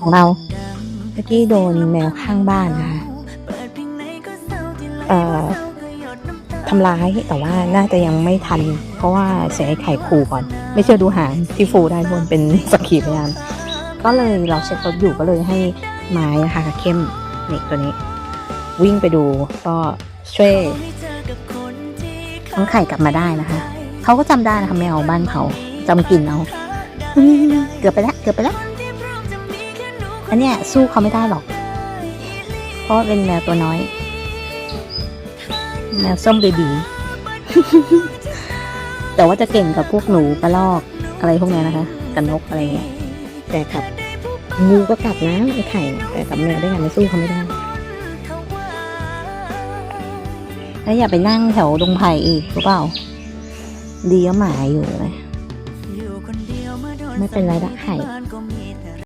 ของเราเมื่อกี้โดนแมวข้างบ้านนะคะเอ่อทำร้ายแต่ว่าน่าจะยังไม่ทัน เพราะว่าเสียไอ้ไข่ขู่ก่อน ไม่เชื่อดูหางที่ฟูได้บนเป็นสักขีพยานก็เลยเราเช็ครถอยู่ก็เลยให้ไม้นะคะเข้มนี่ตัวนี้ วิ่งไปดูก็ช่วยน้องไข่กลับมาได้นะคะเขาก็จำได้นะคะแมวบ้านเขาจำกลิ่นเอาเกือบไปแล้วเกือบไปแล้ว อันเนี้ยสู้เขาไม่ได้หรอก เพราะเป็นแมวตัวน้อย แมวส้มเบบีแต่ว่าจะเก่งกับพวกหนูกระรอกอะไรพวกนี้นะคะกับนกอะไรเงี้ยแต่กับงูก็กัดนะไอ้ไข่แต่กับแมวได้ไงม่สู้เขาไม่ได้แล้วอย่าไปนั่งแถวดงไผ่อีกรู้เปล่า ดีก็หมายอยู่เลยไม่เป็นไรละไข่